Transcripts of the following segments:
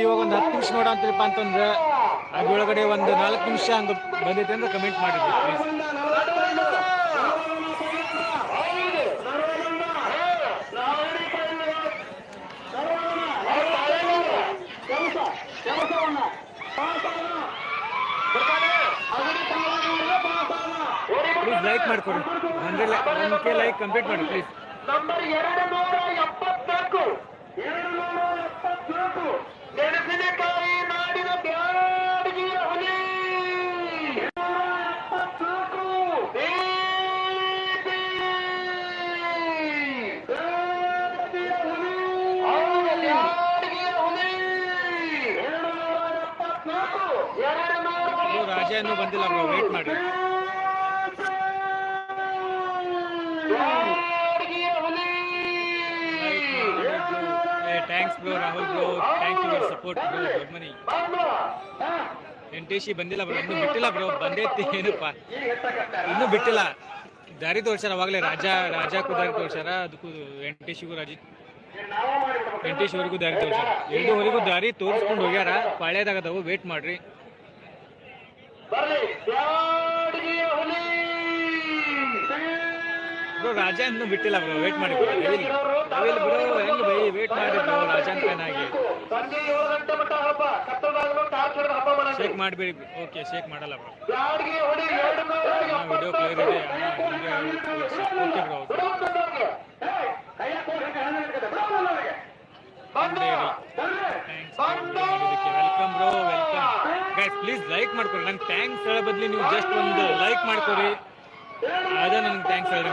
ಇವಾಗ ಒಂದು ಹತ್ತು ನಿಮಿಷ ನೋಡ ನೋಡಂತೀರಪ್ಪ ಅಂತಂದ್ರೆ ಅದ್ರೊಳಗಡೆ ಒಂದು ನಾಲ್ಕು ನಿಮಿಷ ಹಂಗೆ ಬಂದೈತೆ ಅಂದ್ರೆ ಕಮೆಂಟ್ ಮಾಡಿದ್ವಿ ಪ್ಲೀಸ್ ಲೈಕ್ ಮಾಡ್ಕೊಡಿ. ಅಂದ್ರೆ ಒನ್ ಲೈಕ್ ಕಂಪ್ಲೀಟ್ ಮಾಡಿ ಪ್ಲೀಸ್ ನಂಬರ್ ಎರಡು ನೂರ ಎಪ್ಪತ್ನಾಲ್ಕು. ಎರಡು ನೂರ ಎಪ್ಪತ್ನಾಲ್ಕು. ಇದು ಬಂದಿಲ್ಲ ಬ್ರೋ ವೇಟ್ ಮಾಡಿ. Thanks bro Rahul bro thank you for support bro good money. N T C ಬಂದಿಲ್ಲ ಬ್ರೋ ಇನ್ನೂ ಬಿಟ್ಟಿಲ್ಲ ಬ್ರೋ ಬಂದೈತಿ ಏನಪ್ಪ. ಇನ್ನೂ ಬಿಟ್ಟಿಲ್ಲ ದಾರಿ ತೋರ್ಸಾರ ಅವಾಗಲೇ, ರಾಜ ರಾಜ ದಾರಿ ತೋರ್ಸಾರ ಅದಕ್ಕೂ ಎನ್ ಟಿ ಸಿಗೂ ರಾಜ. ಎನ್ ಟಿ ಸಿವರೆಗೂ ದಾರಿ ತೋರ್ಸಾರ ಎರಡೂವರೆಗೂ ದಾರಿ ತೋರಿಸ್ಕೊಂಡು ಹೋಗ್ಯಾರ ಪಾಳ್ಯದಾಗದವು ವೇಟ್ ಮಾಡ್ರಿ ಬರ್ಲಿ. ಬ್ಯಾಡಗಿಯ ಹುಲಿ. ಬ್ರೋ ರಾಜ ಇನ್ನೂ ಬಿಟ್ಟಿಲ್ಲ ಬ್ರೋ ವೇಟ್ ಮಾಡಿ ಬ್ರೋ ಹೆಂಗ್ ಬೈ ವೇಟ್ ಮಾಡಿ ಬ್ರೋ ರಾಜನ್ ಆಗಿ ಸಂಜೆ ಏಳು ಗಂಟೆ ಮಟ್ಟ ಹಬ್ಬ. ಕತ್ತಲಾಗಲು ಟಾರ್ಚ್ ಹಿಡಿದು ಹಬ್ಬ ಮಾಡಂడి ಶೇಕ್ ಮಾಡಬೇಡಿ ಓಕೆ ಶೇಕ್ ಮಾಡಲ್ಲ ಬ್ರೋ. ಬ್ಯಾಡಗಿಯ ಹುಲಿ ಎರಡು ನೂರ ವಿಡಿಯೋ ಕ್ಲಿಯರ್ ಇದೆ. Okay bro. Welcome bro welcome please like ಮಾಡ್ಕೊರಿ ನಂಗೆ ಥ್ಯಾಂಕ್ಸ್ ಹೇಳೋ ಬದ್ಲಿ ನೀವು ಜಸ್ಟ್ ಒಂದು ಲೈಕ್ ಮಾಡ್ಕೊರಿ ಅದೇ ನನಗೆ ಥ್ಯಾಂಕ್ಸ್ ಹೇಳಿ.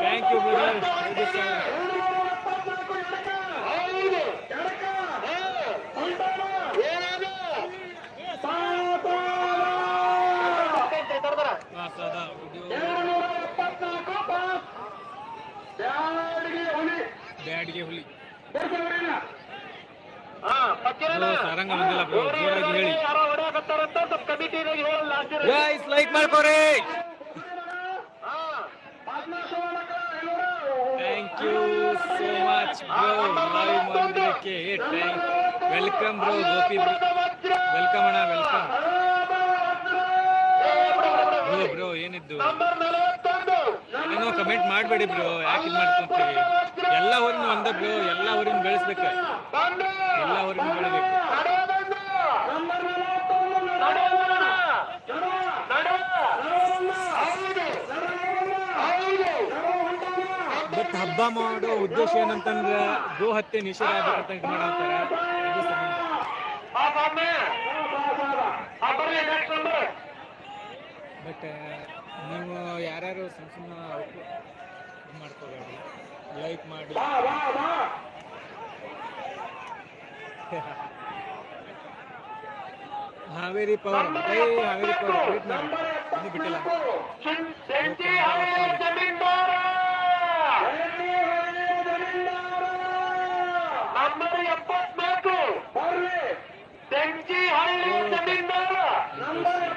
Thank you brother. ಬ್ಯಾಡಗಿ ಹುಲಿ. ಬ್ಯಾಡ್ಗೆ ಹುಲಿ ಬರ್ಸಿ ನೋಡಿನ. ಹಾ, ಪಕ್ಕಿರನ? ಬ್ರೋ, ಸಾರಂಗ ಬಂದಿಲ್ಲ ಬ್ರೋ, ಜೋರಾಗಿ ಹೇಳಿ. ಗೈಸ್ ಲೈಕ್ ಮಾಡ್ಕೊರಿ. Thank you so much bro live ಮಾಡಿದ್ದಕ್ಕೆ thank welcome bro Gopi welcome ಅಣ್ಣ ವೆಲ್ಕಮ್ ಬ್ರೋ ಬ್ರೋ ಏನಿದ್ದು? ಏನೋ ಕಮೆಂಟ್ ಮಾಡಬೇಡಿ ಬ್ರೋ ಯಾಕೆ ಇದು ಮಾಡ್ಕೊಂತೀವಿ ಎಲ್ಲ ಊರಿನ ಒಂದ ಬ್ರೋ ಎಲ್ಲ ಊರಿನ ಬೆಳೆಸ್ಬೇಕು. ಬೆಳಿಬೇಕು. ಬಟ್ ಹಬ್ಬ ಮಾಡೋ ಉದ್ದೇಶ ಏನಂತಂದ್ರೆ ಗೋ ಹತ್ಯೆ ನಿಷೇಧ ಆಗ್ಬೇಕಂತ. ಬಟ್ ನೀವು ಯಾರ್ಯಾರು ಸುಮ್ಮ ಸಣ್ಣ ಇದು ಮಾಡ್ಕೋಬೇಡಿ. ಲೈಕ್ ಮಾಡಿ. Haveri power Haveri power wait ಮಾಡಿ. ಇನ್ನೂ ಬಿಟ್ಟಿಲ್ಲ. ನಂಬರ್ ಎಪ್ಪತ್ನಾಲ್ಕು. ನಂಬರ್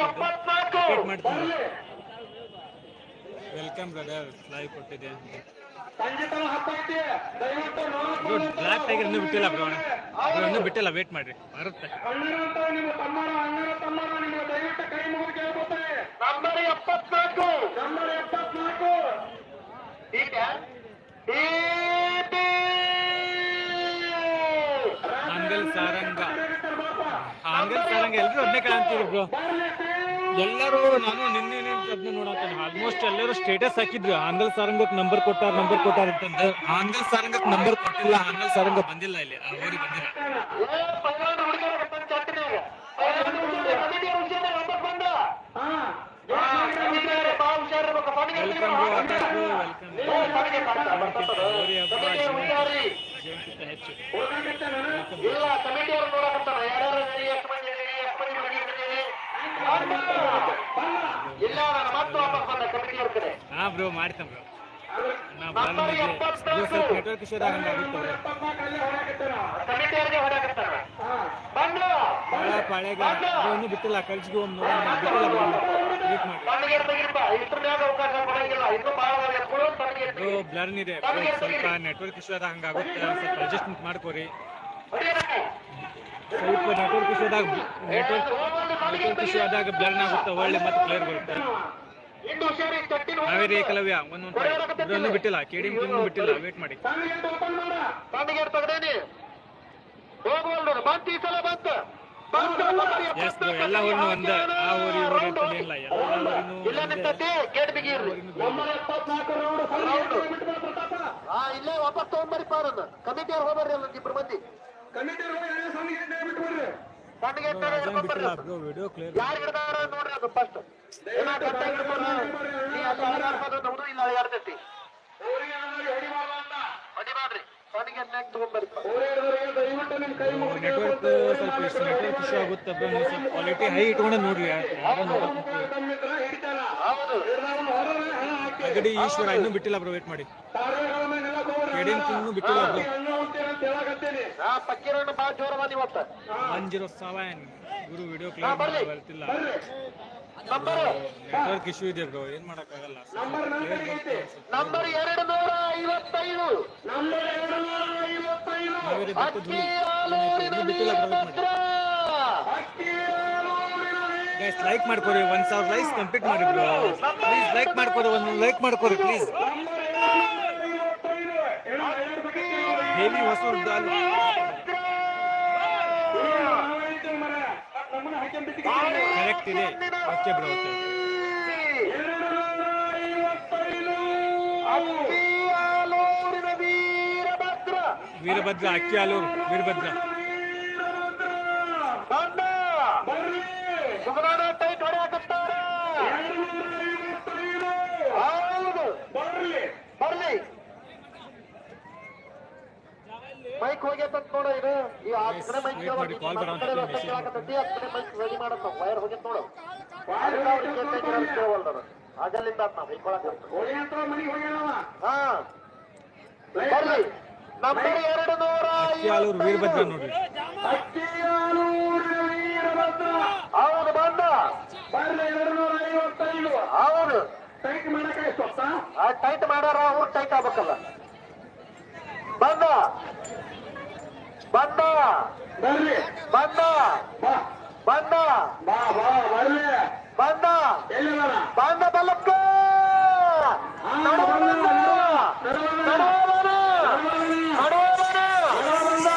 ಎಪ್ಪತ್ನಾಲ್ಕು ವೆಲ್ಕಮ್ ಬ್ರದರ್ ಲೈವ್ ಕೊಟ್ಟಿದೆ ಬ್ಲಾಕ್ ಟೈಗರ್ ಇನ್ನೂ ಬಿಟ್ಟಿಲ್ಲ ಬ್ರೋ ಇನ್ನೂ ಬಿಟ್ಟಿಲ್ಲ ವೇಟ್ ಮಾಡ್ರಿ. ಬರುತ್ತೆ. ಅಣ್ಣಿರಂತ ನಿಮ್ಮ ತಮ್ಮರ ಅಣ್ಣರ ತಮ್ಮರ ನಿಮಗೆ ದಯವಿಟ್ಟು ಕೈ ಮುಗಿದು ಕೇಳ್ಕೊತಾರೆ ನಂಬರ್ ಎಪ್ಪತ್ನಾಲ್ಕು ನಂಬರ್ ಎಪ್ಪತ್ನಾಲ್ಕು ಹಾಂಗಲ್ ಸಾರಂಗ ಹಾಂಗಲ್ ಎಲ್ಲರೂ ನಾನು ನಿನ್ನೆ ಅದನ್ನ ನೋಡತ್ತೇನೆ ಆಲ್ಮೋಸ್ಟ್ ಎಲ್ಲರೂ ಸ್ಟೇಟಸ್ ಹಾಕಿದ್ರು. ಆಂಗಲ್ ಸಾರಂಗಕ್ಕೆ ನಂಬರ್ ಕೊಟ್ಟಾರ ನಂಬರ್ ಕೊಟ್ಟಾರ ಅಂತಂದ್ರೆ ಆಂಗಲ್ ಸಾರಂಗಕ್ಕೆ ನಂಬರ್ ಕೊಟ್ಟಿಲ್ಲ. ಆಂಗಲ್ ಸಾರಂಗ ಬಂದಿಲ್ಲ ಇಲ್ಲಿ. ಊರಿಗೆ ಬಂದಿಲ್ಲ. Welcome bro attack bro welcome Gauri ಹಬ್ಬ ಜಯಂತಿಗಿಂತ ಹೆಚ್ಚು ಇಲ್ಲ ಕಮಿಟಿಯವರು ನೋಡಕತ್ತಾರ ಯಾರ್ಯಾರು ಇದೀರಿ, ಎಷ್ಟು ಮಂದಿ ಇದೀರಿ, ಎಷ್ಟು ಮಂದಿ ಬಂದಿದ್ದೀರಿ? ಇಲ್ಲ ನಾನು ಮತ್ತೆ ವಾಪಸ್ ಬಂದೆ ಕಮಿಟಿಯವ್ರ ಕಡೆ ಹಾ ಬ್ರೋ ಮಾಡ್ತಾನ ಬ್ರೋ. ಸ್ವಲ್ಪ ನೆಟ್ವರ್ಕ್ ಇಶ್ಯೂ ಆಗಂಗ ಆಗುತ್ತೆ ಪಾಳ್ಯ ಪಾಳ್ಯಾಗ ಇನ್ನೂ ಬಿಟ್ಟಿಲ್ಲ. ವೇಟ್ ಮಾಡಿ ಭಾಳ ಎತ್ಕೊಳ್ಳೋ ತಣ್ಣಗೆ ಬ್ರೋ ಬ್ಲರ್ನ್ ಇದೆ. ಸ್ವಲ್ಪ ನೆಟ್ವರ್ಕ್ ಇಶ್ಯೂ ಆದಾಗ ಹಂಗಾಗುತ್ತೆ. ಸ್ವಲ್ಪ ಅಡ್ಜಸ್ಟ್ಮೆಂಟ್ ಮಾಡ್ಕೋರಿ. ಸ್ವಲ್ಪ ನೆಟ್ವರ್ಕ್ ಇಶ್ಯೂ ಆದಾಗ ನೆಟ್ವರ್ಕ್ ನೆಟ್ವರ್ಕ್ ಇಶ್ಯೂ ಆದಾಗ ಬ್ಲರ್ನ್ ಆಗುತ್ತೆ ಒಳ್ಳೆ ಮತ್ತೆ ಕ್ಲಿಯರ್ ಬರುತ್ತೆ. ಇಂದು ಹುಷಾರಿ ಚಟ್ಟಿನ ನಾವೇರಿ ಏಕಲವ್ಯ ಒಂದೊಂದು ಇಬ್ಬರನ್ನು ಬಿಟ್ಟಿಲ್ಲ ಕೆ ಡಿ ಬಿಟ್ಟಿಲ್ಲ ವೇಟ್ ಮಾಡಿ. ಎಸ್ ಎಲ್ಲ ಊರಿನೂ ಒಂದೇ. ಆ ಊರಿ ಈ ಊರಿ ಅಂತ ಏನಿಲ್ಲ ಎಲ್ಲ ಊರಿನೂ ಇಲ್ಲ ಗೇಟ್ ಬಿಗಿರ್ರಿ ವಾಪಸ್ ತಗೊಂಡ್ಬರಿ ಪಾರನ್ನ ಕಮಿಟಿ ಅವ್ರು ಹೋಗ್ಬರ್ರಿ ಅಲ್ಲ ಇಬ್ರು ಮಂದಿ. ತಣ್ಣಗೆ ನೆಟ್ವರ್ಕ್ ಸ್ವಲ್ಪ ಇಷ್ಟು ನೆಟ್ವರ್ಕ್ ಇಶ್ಯೂ ಆಗುತ್ತೆ ಬ್ರೋ ನೀವು ಸ್ವಲ್ಪ ಕ್ವಾಲಿಟಿ ಹೈ ಇಟ್ಕೊಂಡೆ ನೋಡ್ರಿ ಅಗಡಿ ಈಶ್ವರ ಇನ್ನೂ ಬಿಟ್ಟಿಲ್ಲ ಬ್ರೋ ವೇಟ್ ಮಾಡಿ. ಇನ್ನೂ ಬಿಟ್ಟಿಲ್ಲ ಬ್ರೋ. ಹಾ ಪಕ್ಕೀರಣ್ಣ ಬಾಳ ಜೋರ ಬಂದ ಇವತ್ತ. ಒನ್ ಜೀರೋ ಸೆವೆನ್ ಗುರು ವಿಡಿಯೋ ಕ್ಲಿಯರ್ ಬರ್ತಿಲ್ಲ ನಂಬರ್. ನೆಟ್ವರ್ಕ್ ಇಶ್ಯೂ ಇದೆ ಬ್ರೋ ಏನ್ ಮಾಡಕ್ಕಾಗಲ್ಲ. ನಂಬರ್ ಎರಡು ನೂರ ಐವತ್ತೈದು. ನಂಬರ್ ಎರಡು ನೂರ ಬಿಟ್ಟಿಲ್ಲ ಬ್ರೋ ವೇಟ್ ಮಾಡಿ ಗೈಸ್ ಲೈಕ್ ಮಾಡ್ಕೊರಿ ಒಂದ್ ಸಾವಿರ ಲೈಕ್ಸ್ ಕಂಪ್ಲೀಟ್ ಮಾಡಿ ಬ್ರೋ. ಪ್ಲೀಸ್ ಲೈಕ್ ಮಾಡ್ಕೊರಿ ಒಂದು ಲೈಕ್ ಮಾಡ್ಕೊರಿ ಪ್ಲೀಸ್ ಹೇವಿ ಹೊಸೂರು ದಾಲ್ ಕರೆಕ್ಟ್ ಇದೆ ಓಕೆ ಬ್ರೋ ಓಕೆ ಅಕ್ಕಿ ಆಲೂರಿನ ವೀರಭದ್ರ ವೀರಭದ್ರ ಅಕ್ಕಿ ಹಾಲೂರು ವೀರಭದ್ರ ಬಂದ ಸುಗದಾನ ಟೈಟ್ ಹೊಡೆಯಾಕತ್ತಾರ ಹೌದು ಬರ್ಲಿ ಬರ್ಲಿ ಮೈಕ್ ಹೋಗ್ಯತ ನೋಡ ಇದು. ಈ ಆ ಕಡೆ ಮೈಕ್ ಆ ಕಡೆ ಮೈಕ್ ರೆಡಿ ಮಾಡತ್ತ ವೈರ್ ಹೋಗ್ಯತ ನೋಡು. ನಾವು ಹಾ. ಬರ್ಲಿ ನಂಬರ್ ಎರಡು ನೂರ ವೀರಭದ್ರ ನೋಡ್ರಿ ಹೌದು ಬಂದ. ಹೌದು. ಆ ಟೈಟ್ ಮಾಡ್ಯಾರ ಅವ್ರು ಟೈಟ್ ಆಗ್ಬೇಕಲ್ಲ. ಬಂದ. ಬಂದ ಬರ್ಲಿ ಬಂದ ಬಾ ಬಂದ ಬಾ ಬಾ ಬರ್ಲಿ ಬಂದ ಎಲ್ಲಿ ಬರ ಬಂದ ಬಲಕ್ಕ ನಡುವ ಬಂದ ನಡುವ ಬನ ನಡುವ ಬನ ಎತ್ತು ಬಂದ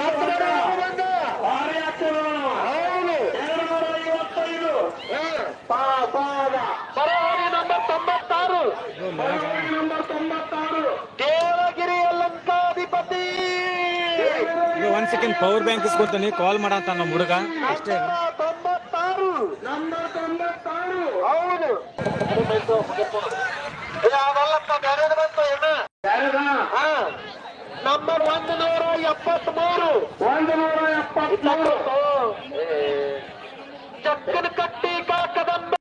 ಮತ್ತೆ ನಡುವ ಬಂದ ಭಾರಿ ಆಗ್ತದೆ ಹೌದು ಎರಡು ನೂರ ಐವತ್ತೈದು ಹ್ಮ್. ಪಾ ಪಾದ ಬರೋಬ್ಬರಿ ನಂಬರ್ ತೊಂಬತ್ತಾರು ಬ್ರೋ ಲ್ಯಾಗ್ ನಂಬರ್ ತೊಂಬತ್ತಾರು Devagiri ಅಲಂಕಾಧಿಪತಿ bro one second power bank ಇಸ್ಕೊತೀನಿ call ಮಾಡಂತ ನಮ್ಮ ಹುಡುಗ. ಅಷ್ಟೇ. ನಂಬರ್ ಒಂದು ನೂರ ಚಕ್ಕನ ಕಟ್ಟಿ ಕಾಕದಂಬ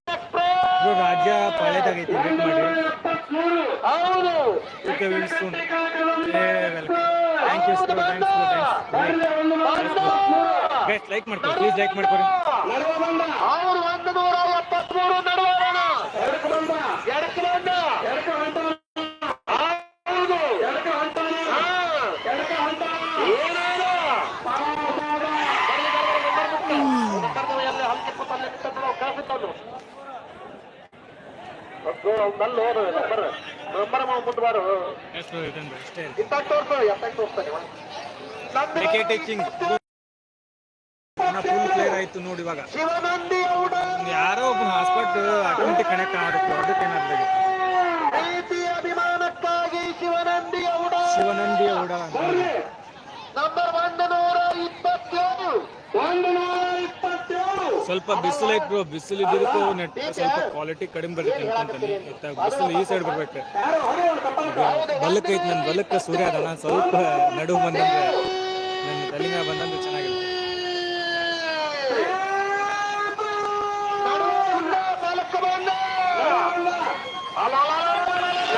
ರಾಜ್ಯ ಎಪ್ಪತ್ಮೂರು. ಹೌದು. ಗೈಸ್ ಲೈಕ್ ಮಾಡ್ಕೊರಿ ಪ್ಲೀಸ್ ಲೈಕ್ ಬಂದ. ಅವರು ಒಂದು ನೂರ ಎಪ್ಪತ್ಮೂರು ನಡುವಣ ಎಡಕ್ಕೆ ಬಂದ. ಎಡಕ್ಕೆ ಬಂದ. ಎಡಕ್ಕೆ ಹೊಂಟಾನ ಹೌದು ಎಡಕ್ಕೆ ಹೊಂಟಾನ ಹಾ. ಎಡಕ್ಕೆ ಪಾ ಪಾದ ಬರ್ಲಿ, ಬರ್ಲಿ, ನಂಬರ್. ನಂಬರ್ ನೀವು ಎಲ್ಲಿ ಹಲ್ಕೆ ಕೂತಲ್ಲಿ ನಿಂತದ್ದು ನಾವು ಕಳ್ಸಿದ್ದನ್ನು. ಅಬ್ಬೋ, ಅವ್ನಲ್ಲಿ ನೋಡು ನಂಬರ್ ನಂಬರ್ ಮುಂದೆ ಬಾರು ಎಸ್ ಬ್ರೋ ಇದೊಂದು ಅಷ್ಟೇ ಇಂತ ತೋರ್ಸು ಎತ್ತಾಗಿ ತೋರಿಸ್ತಾನೆ ಇವ. Number wicket taking full clear ಆಯ್ತು ನೋಡಿ ಇವಾಗ ಶಿವನಂದಿ ಗೌಡ ಯಾರೋ ಒಬ್ಬ ಹಾಸ್ಪಿಟ್ ಆಟೋಮೆಟಿಕ್ ಕನೆಕ್ಟ್ ಆಗುತ್ತೆ ಅದಕ್ಕೆ ಏನಾದ್ರು ಶಿವನಂದಿ ಔಡ. ಬರ್ಲಿ ನಂಬರ್ ಒಂದು ನೂರ ಇಪ್ಪತ್ತೇಳು ಒಂದು ನೂರ ಇಪ್ಪತ್ತೇಳು ಸ್ವಲ್ಪ ಬಿಸಿಲು ಬಿಸಿಲು ಇದ್ದಕ್ಕೂ ನೆಟ್ ಸ್ವಲ್ಪ ಕ್ವಾಲಿಟಿ ಕಡಿಮೆ ಬರುತ್ತೆ ಬಿಸಿಲು ಈ ಸೈಡ್ ಬರ್ಬೇಕು. ಬಲಕ್ಕೆ ಐತಿ ನನ್ನ ಬಲಕ್ಕೆ ಸೂರ್ಯ ಅದನ್ನ ಸ್ವಲ್ಪ ನಡು ಬಂದಂದ್ರೆ ನನ್ನ ತಲೆಗೆ ಬಂದಂದ್ರೆ ಚೆನ್ನಾಗಿರುತ್ತೆ. ಅಲಲಲಲಲ.